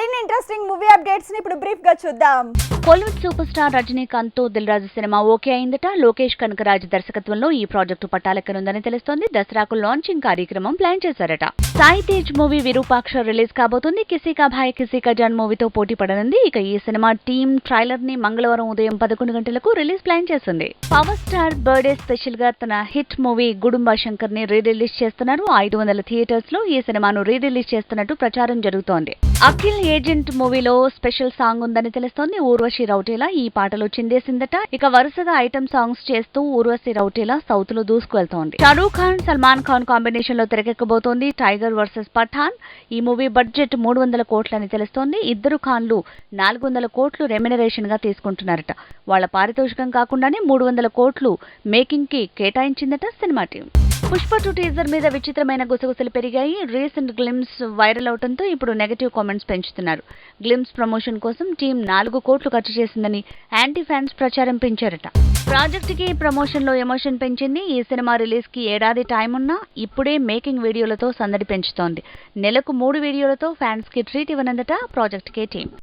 మరిన్ని interesting movie అప్డేట్స్ని ఇప్పుడు బ్రీఫ్గా చూద్దాం. కోలీవుడ్ సూపర్ స్టార్ రజనీకాంత్తో దిల్ రాజు సినిమా ఓకే అయిందట. లోకేష్ కనకరాజ్ దర్శకత్వంలో ఈ ప్రాజెక్టు పట్టాలెక్కనుందని తెలుస్తోంది. దసరాకు లాంచింగ్ కార్యక్రమం ప్లాన్ చేశారట. సాయి తేజ్ మూవీ విరూపాక్ష రిలీజ్ కాబోతుంది. కిసికా భాయ్ కిసికా జాన్ మూవీతో పోటీ పడనుంది. ఇక ఈ సినిమా టీమ్ ట్రైలర్ని మంగళవారం ఉదయం పదకొండు గంటలకు రిలీజ్ ప్లాన్ చేసింది. పవర్ స్టార్ బర్త్డే స్పెషల్గా తన హిట్ మూవీ గుడుంబా శంకర్ని రీ రిలీజ్ చేస్తున్నారు. ఐదు వందల థియేటర్స్లో ఈ సినిమాను రీ రిలీజ్ చేస్తున్నట్టు ప్రచారం జరుగుతోంది. అఖిల్ ఏజెంట్ మూవీలో స్పెషల్ సాంగ్ ఉందని తెలుస్తోంది. ఊర్వ ఊర్వశి రౌటేలా ఈ పాటలో చిందేసిందట. ఇక వరుసగా ఐటమ్ సాంగ్స్ చేస్తూ ఊర్వశి రౌటేలా సౌత్లో దూసుకువెళ్తోంది. షారూఖ్ ఖాన్ సల్మాన్ ఖాన్ కాంబినేషన్లో తెరకెక్కబోతోంది టైగర్ వర్సెస్ పఠాన్. ఈ మూవీ బడ్జెట్ మూడు వందల కోట్లని తెలుస్తోంది. ఇద్దరు ఖాన్లు నాలుగు వందల కోట్లు రెమ్యునరేషన్గా తీసుకుంటున్నారట. వాళ్ళ పారితోషికం కాకుండానే మూడు వందల కోట్లు మేకింగ్కి కేటాయించిందట cinema team. Pushpa two teaser మీద విచిత్రమైన గుసగుసలు పెరిగాయి. రీసెంట్ గ్లిమ్స్ వైరల్ అవడంతో ఇప్పుడు నెగటివ్ కామెంట్స్ పెంచుతున్నారు. గ్లిమ్స్ ప్రమోషన్ కోసం టీం నాలుగు కోట్లు ఖర్చు చేసిందని యాంటీ ఫ్యాన్స్ ప్రచారం పెంచారట. ప్రాజెక్ట్కి ప్రమోషన్లో ఎమోషన్ పెంచింది. ఈ సినిమా రిలీజ్కి ఏడాది టైం ఉన్నా ఇప్పుడే మేకింగ్ వీడియోలతో సందడి పెంచుతోంది. నెలకు మూడు వీడియోలతో ఫ్యాన్స్కి ట్రీట్ ఇవ్వనందట ప్రాజెక్ట్ కే టీం.